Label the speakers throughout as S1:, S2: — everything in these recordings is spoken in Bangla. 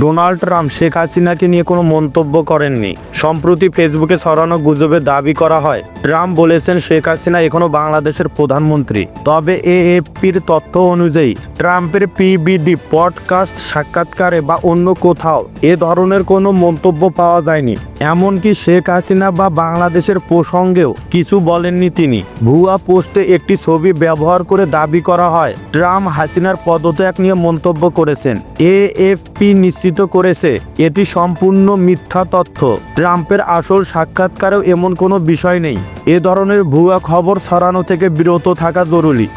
S1: ডোনাল্ড ট্রাম্প, শেখ হাসিনাকে নিয়ে কোনো মন্তব্য করেননি। সম্প্রতি ফেসবুকে ছড়ানো গুজবে দাবি করা হয়, ট্রাম্প বলেছেন শেখ হাসিনা এখনও বাংলাদেশের প্রধানমন্ত্রী। তবে এএফপির তথ্য অনুযায়ী, ট্রাম্পের পিবিডি পডকাস্ট, সাক্ষাৎকারে বা অন্য কোথাও এ ধরনের কোনো মন্তব্য পাওয়া যায়নি। এমনকি শেখ হাসিনা বা বাংলাদেশের প্রসঙ্গেও কিছু বলেননি তিনি। ভুয়া পোস্টে একটি ছবি ব্যবহার করে দাবি করা হয়, ট্রাম্প হাসিনার পদত্যাগ নিয়ে মন্তব্য করেছেন। এএফপি নিশ্চিত করেছে, এটি সম্পূর্ণ মিথ্যা তথ্য। ট্রাম্পের আসল সাক্ষাৎকারেও এমন কোনো বিষয় নেই। এ ধরনের ভুয়া খবর ছড়ানো থেকে বিরত থাকা জরুরি।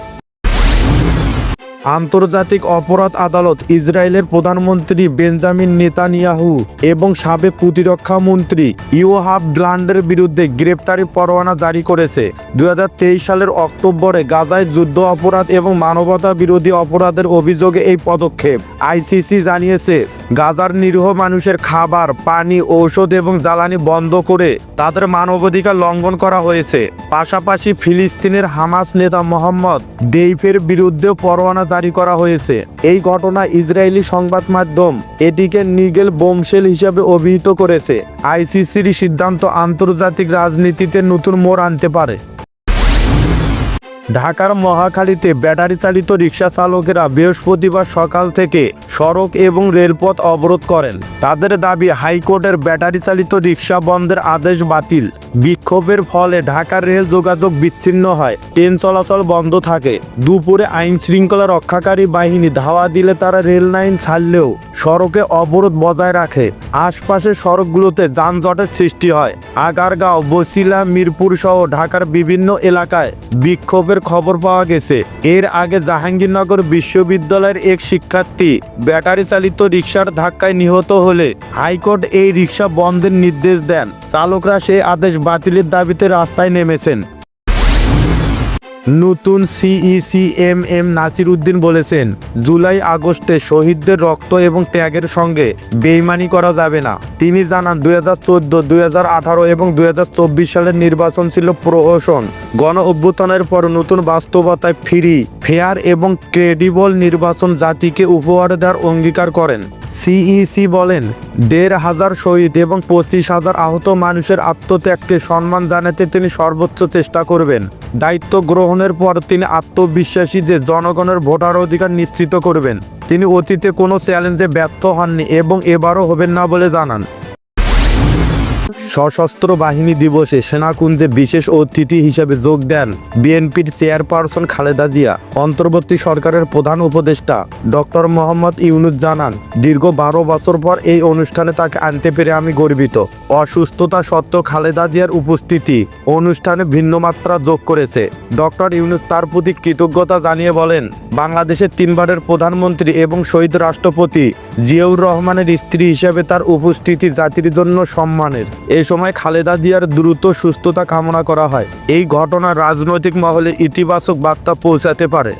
S1: আন্তর্জাতিক অপরাধ আদালত ইসরায়েলের প্রধানমন্ত্রী বেঞ্জামিন নেতানিয়াহু এবং সাবেক প্রতিরক্ষা মন্ত্রী ইউহাব গ্লান্ডের বিরুদ্ধে গ্রেপ্তারি পরোয়ানা জারি করেছে। দুই হাজার তেইশ সালের অক্টোবরে গাজায় যুদ্ধ অপরাধ এবং মানবতা বিরোধী অপরাধের অভিযোগে এই পদক্ষেপ। আইসিসি জানিয়েছে গাজার নিরীহ মানুষের খাবার, পানি, ঔষধ এবং জ্বালানি বন্ধ করে তাদের মানবাধিকার লঙ্ঘন করা হয়েছে। পাশাপাশি ফিলিস্তিনের হামাস নেতা মোহাম্মদ দেইফের বিরুদ্ধেও পরোয়ানা জারি করা হয়েছে। এই ঘটনা ইসরায়েলি সংবাদ মাধ্যম এটিকে নিগেল বোমশেল হিসাবে অভিহিত করেছে। আইসিসির সিদ্ধান্ত আন্তর্জাতিক রাজনীতিতে নতুন মোড় আনতে পারে। ঢাকার মহাখালীতে ব্যাটারি চালিত রিক্সা চালকেরা বৃহস্পতিবার সকাল থেকে সড়ক এবং রেলপথ অবরোধ করেন। তাদের দাবি, হাইকোর্টের ব্যাটারি চালিত রিক্সা বন্ধের আদেশ বাতিল। বিক্ষোভের ফলে ঢাকার রেল যোগাযোগ বিচ্ছিন্ন হয়, ট্রেন চলাচল বন্ধ থাকে। দুপুরে আইন শৃঙ্খলা রক্ষাকারী বাহিনী ধাওয়া দিলে তারা রেল লাইন ছাড়লেও সড়কে অবরোধ বজায় রাখে। আশপাশের সড়কগুলোতে যানজটের সৃষ্টি হয়। আগারগাঁও, বসিলা মিরপুর সহ ঢাকার বিভিন্ন এলাকায় বিক্ষোভের খবর পাওয়া গেছে। এর আগে জাহাঙ্গীরনগর বিশ্ববিদ্যালয়ের এক শিক্ষার্থী ব্যাটারি চালিত রিক্সার ধাক্কায় নিহত হলে হাইকোর্ট এই রিক্সা বন্ধের নির্দেশ দেন। চালকরা সেই আদেশ বাতিলের দাবিতে রাস্তায় নেমেছেন। নতুন CEC M M Nasir Uddin বলেছেন, জুলাই আগস্টে শহীদদের রক্ত এবং ত্যাগের সঙ্গে বেইমানি করা যাবে না। তিনি জানান, দুই হাজার চোদ্দ, দুই হাজার আঠারো এবং দুই হাজার চব্বিশ সালের নির্বাচন ছিল প্রহসন। গণ অভ্যুত্থানের পর নতুন বাস্তবতায় ফিরি, ফেয়ার এবং ক্রেডিবল নির্বাচন জাতিকে উপহার দেওয়ার অঙ্গীকার করেন। সিইসি বলেন, দেড় হাজার শহীদ এবং পঁচিশ হাজার আহত মানুষের আত্মত্যাগকে সম্মান জানাতে তিনি সর্বোচ্চ চেষ্টা করবেন। দায়িত্ব গ্রহণের পর তিনি আত্মবিশ্বাসী যে জনগণের ভোটার অধিকার নিশ্চিত করবেন। তিনি অতীতে কোনো চ্যালেঞ্জে ব্যর্থ হননি এবং এবারও হবেন না বলে জানান। সশস্ত্র বাহিনী দিবসে সেনাকুঞ্জে বিশেষ অতিথি হিসেবে যোগ দেন বিএনপির চেয়ারপারসন খালেদা জিয়া। অন্তর্বর্তী সরকারের প্রধান উপদেষ্টা ডক্টর মোহাম্মদ ইউনুস জানান, দীর্ঘ বারো বছর পর এই অনুষ্ঠানে তাকে আনতে পেরে আমি গর্বিত। অসুস্থতা সত্ত্বেও খালেদা জিয়ার উপস্থিতি অনুষ্ঠানে ভিন্ন মাত্রা যোগ করেছে। ডক্টর ইউনুস তার প্রতি কৃতজ্ঞতা জানিয়ে বলেন, বাংলাদেশের তিনবারের প্রধানমন্ত্রী এবং শহীদ রাষ্ট্রপতি জিয়াউর রহমানের স্ত্রী হিসেবে তার উপস্থিতি জাতির জন্য সম্মানের। এই সময় খালেদা জিয়ার দ্রুত সুস্থতা কামনা করা হয়। এই ঘটনা রাজনৈতিক মহলে ইতিবাচক বার্তা পৌঁছাতে পারে।